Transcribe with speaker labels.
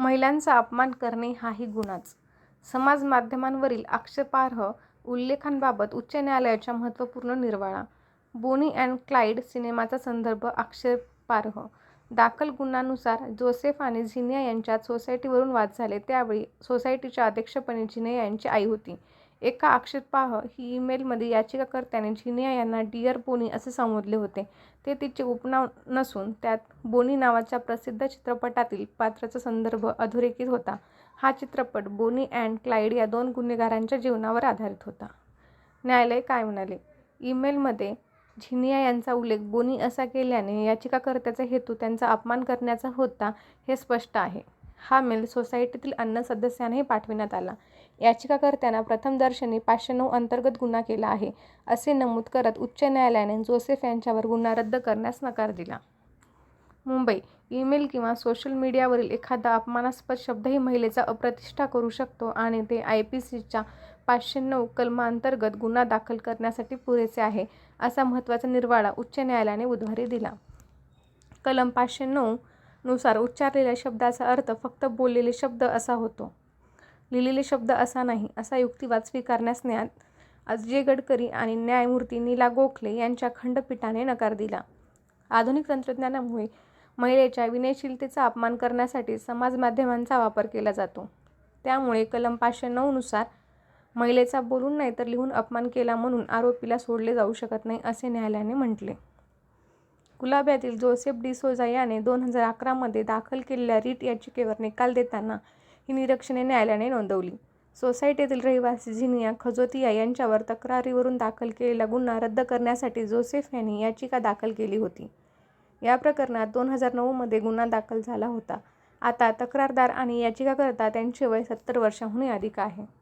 Speaker 1: महिलांचा अपमान करणे हाही गुन्हाच समाजमाध्यमांवरील आक्षेपार्ह उल्लेखांबाबत उच्च न्यायालयाच्या महत्त्वपूर्ण निर्वाळा बोनी अँड क्लाइड सिनेमाचा संदर्भ आक्षेपार्ह दाखल गुन्हांनुसार जोसेफ आणि झिनिया यांच्यात सोसायटीवरून वाद झाले. त्यावेळी सोसायटीच्या अध्यक्षपणे झिनिया यांची आई होती. एका आक्षेपार्ह ईमेलमध्ये याचिकाकर्त्याने झिनिया यांना डिअर बोनी असे संबोधले होते. ते तिचे उपनाव नसून त्यात बोनी नावाच्या प्रसिद्ध चित्रपटातील पात्राचा संदर्भ अधोरेखित होता. हा चित्रपट बोनी अँड क्लाइड या दोन गुन्हेगारांच्या जीवनावर आधारित होता. न्यायालय काय म्हणाले? ईमेलमध्ये झिनिया यांचा उल्लेख बोनी असा केल्याने याचिकाकर्त्याचा हेतू त्यांचा अपमान करण्याचा होता हे स्पष्ट आहे. हा मेल सोसायटीतील अन्य सदस्यांनाही पाठविण्यात आला. याचिकाकर्त्यांना प्रथमदर्शनी पाचशे नऊ अंतर्गत गुन्हा केला आहे, असे नमूद करत उच्च न्यायालयाने जोसेफ यांच्यावर गुन्हा रद्द करण्यास नकार दिला. मुंबई: ईमेल किंवा सोशल मीडियावरील एखादा अपमानास्पद शब्दही महिलेचा अप्रतिष्ठा करू शकतो आणि ते आय पी सीच्या पाचशे नऊ कलमांतर्गत गुन्हा दाखल करण्यासाठी पुरेसे आहे, असा महत्त्वाचा निर्वाळा उच्च न्यायालयाने बुधवारी दिला. कलम पाचशे नऊ नुसार उच्चारलेल्या शब्दाचा अर्थ फक्त बोललेले शब्द असा होतो. लिहिलेले शब्द असा नाही, असा युक्तिवाद स्वीकारण्यास न्या. अजय गडकरी आणि न्यायमूर्ती नीला गोखले यांच्या खंडपीठाने नकार दिला. आधुनिक तंत्रज्ञानामुळे महिलेच्या विनयशीलतेचा अपमान करण्यासाठी समाज माध्यमांचा वापर केला जातो. त्यामुळे कलम पाचशे नऊनुसार महिलेचा बोलून नाही तर लिहून अपमान केला म्हणून आरोपीला सोडले जाऊ शकत नाही, असे न्यायालयाने म्हटले. कुलाब्यातील जोसेफ डिसोजा याने दोन हजार अकरामध्ये दाखल केलेल्या रीट याचिकेवर निकाल देताना ही निरीक्षणे न्यायालयाने नोंदवली. सोसायटीतील रहिवासी झिनिया खजोतिया यांच्यावर तक्रारीवरून दाखल केलेला गुन्हा रद्द करण्यासाठी जोसेफ यांनी याचिका दाखल केली होती. या प्रकरणात दोन हजार नऊमध्ये गुन्हा दाखल झाला होता. आता तक्रारदार आणि याचिकाकर्ता त्यांचे वय सत्तर वर्षांहूनही अधिक आहे.